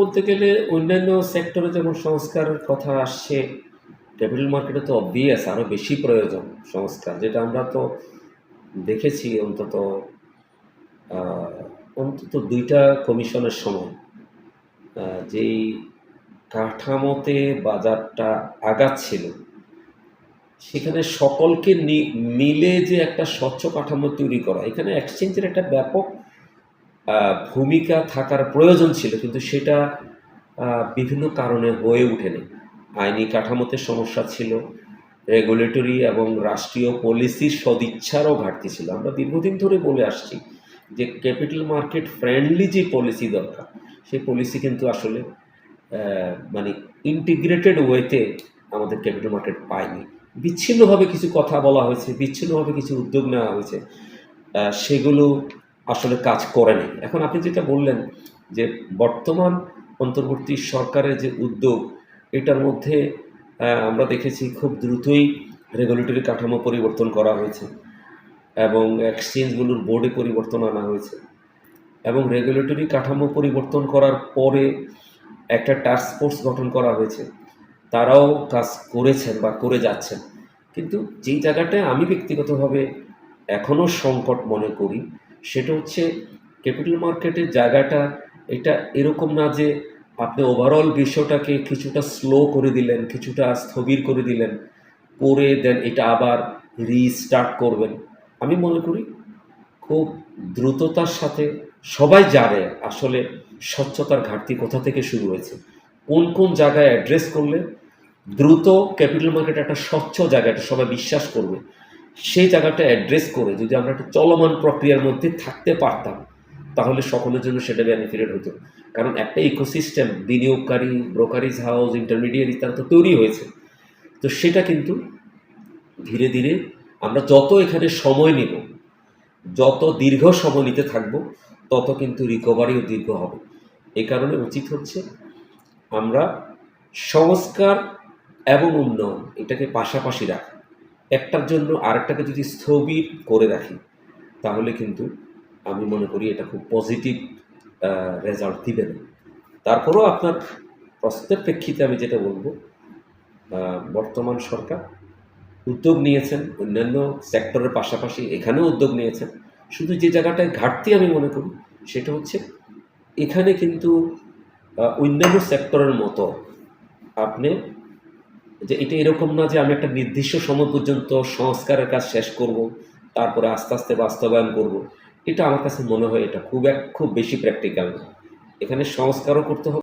বলতে গেলে অন্যান্য সেক্টরে যেমন সংস্কারের কথা আসছে ক্যাপিটাল মার্কেটে তো অবভিয়াস আরও বেশি প্রয়োজন সংস্কার, যেটা আমরা তো দেখেছি অন্তত অন্তত দুইটা কমিশনের সময় যেই কাঠামোতে বাজারটা আগাচ্ছিল, সেখানে সকলকে মিলে যে একটা স্বচ্ছ কাঠামো তৈরি করা, এখানে এক্সচেঞ্জের একটা ব্যাপক ভূমিকা থাকার প্রয়োজন ছিল, কিন্তু সেটা বিভিন্ন কারণে হয়ে ওঠেনি। আইনি কাঠামোতে সমস্যা ছিল রেগুলেটরি এবং রাষ্ট্রীয় পলিসির সদিচ্ছারও ঘাটতি ছিল। আমরা দীর্ঘদিন ধরে বলে আসছি যে ক্যাপিটাল মার্কেট ফ্রেন্ডলি যে পলিসি দরকার, সেই পলিসি কিন্তু আসলে মানে ইন্টিগ্রেটেড ওয়েতে আমাদের ক্যাপিটাল মার্কেট পায়নি। বিচ্ছিন্নভাবে কিছু কথা বলা হয়েছে, বিচ্ছিন্নভাবে কিছু উদ্যোগ নেওয়া হয়েছে। সেগুলো আসলে কাজ করেনি এখন আপনি যেটা বললেন যে বর্তমান অন্তর্বর্তী সরকারের যে উদ্যোগ, এটার মধ্যে আমরা দেখেছি খুব দ্রুতই রেগুলেটরি কাঠামো পরিবর্তন করা হয়েছে এবং এক্সচেঞ্জগুলোর বোর্ডে পরিবর্তন আনা হয়েছে এবং রেগুলেটরি কাঠামো পরিবর্তন করার পরে একটা টাস্ক ফোর্স গঠন করা হয়েছে। তারাও কাজ করেছেন বা করে যাচ্ছেন। কিন্তু যেই জায়গাটায় আমি ব্যক্তিগতভাবে এখনও সংকট মনে করি সেটা হচ্ছে ক্যাপিটাল মার্কেটের জায়গাটা এটা এরকম না যে আপনি ওভারঅল বিষয়টাকে কিছুটা স্লো করে দিলেন, কিছুটা স্থবির করে দিলেন, করে দেন এটা আবার রিস্টার্ট করবেন। আমি মনে করি খুব দ্রুততার সাথে সবাই জানে আসলে স্বচ্ছতার ঘাটতি কোথা থেকে শুরু হয়েছে। কোন কোন জায়গায় অ্যাড্রেস করলে দ্রুত ক্যাপিটাল মার্কেট একটা স্বচ্ছ জায়গা এটা সবাই বিশ্বাস করবে। সেই জায়গাটা অ্যাড্রেস করে যদি আমরা একটা চলমান প্রক্রিয়ার মধ্যে থাকতে পারতাম, তাহলে সকলের জন্য সেটা বেনিফিটেড হতো। কারণ একটা ইকোসিস্টেম বিনিয়োগকারী ব্রোকারিজ হাউস ইন্টারমিডিয়েট তারা তো তৈরি হয়েছে। তো সেটা কিন্তু ধীরে ধীরে আমরা যত এখানে সময় নেব, যত দীর্ঘ সময় নিতে থাকব, তত কিন্তু রিকভারিও দীর্ঘ হবে। এই কারণে উচিত হচ্ছে আমরা সংস্কার এবং উন্নয়ন এটাকে পাশাপাশি রাখা। একটার জন্য আরেকটাকে যদি স্থবির করে রাখি, তাহলে কিন্তু আমি মনে করি এটা খুব পজিটিভ রেজাল্ট দিবে না। তারপরেও আপনার প্রশ্নের প্রেক্ষিতে আমি যেটা বলব বর্তমান সরকার উদ্যোগ নিয়েছেন, অন্যান্য সেক্টরের পাশাপাশি এখানেও উদ্যোগ নিয়েছেন। শুধু যে জায়গাটায় ঘাটতি আমি মনে করি, সেটা হচ্ছে এখানে কিন্তু অন্যান্য সেক্টরের মতো আপনি যে এটা এরকম না যে আমি একটা নির্দিষ্ট সময় পর্যন্ত সংস্কারের কাজ শেষ করব, তারপরে আস্তে আস্তে বাস্তবায়ন করব। এটা আমার কাছে মনে হয় এটা খুব এক, খুব বেশি প্র্যাকটিক্যাল এখানে সংস্কারও করতে হবে।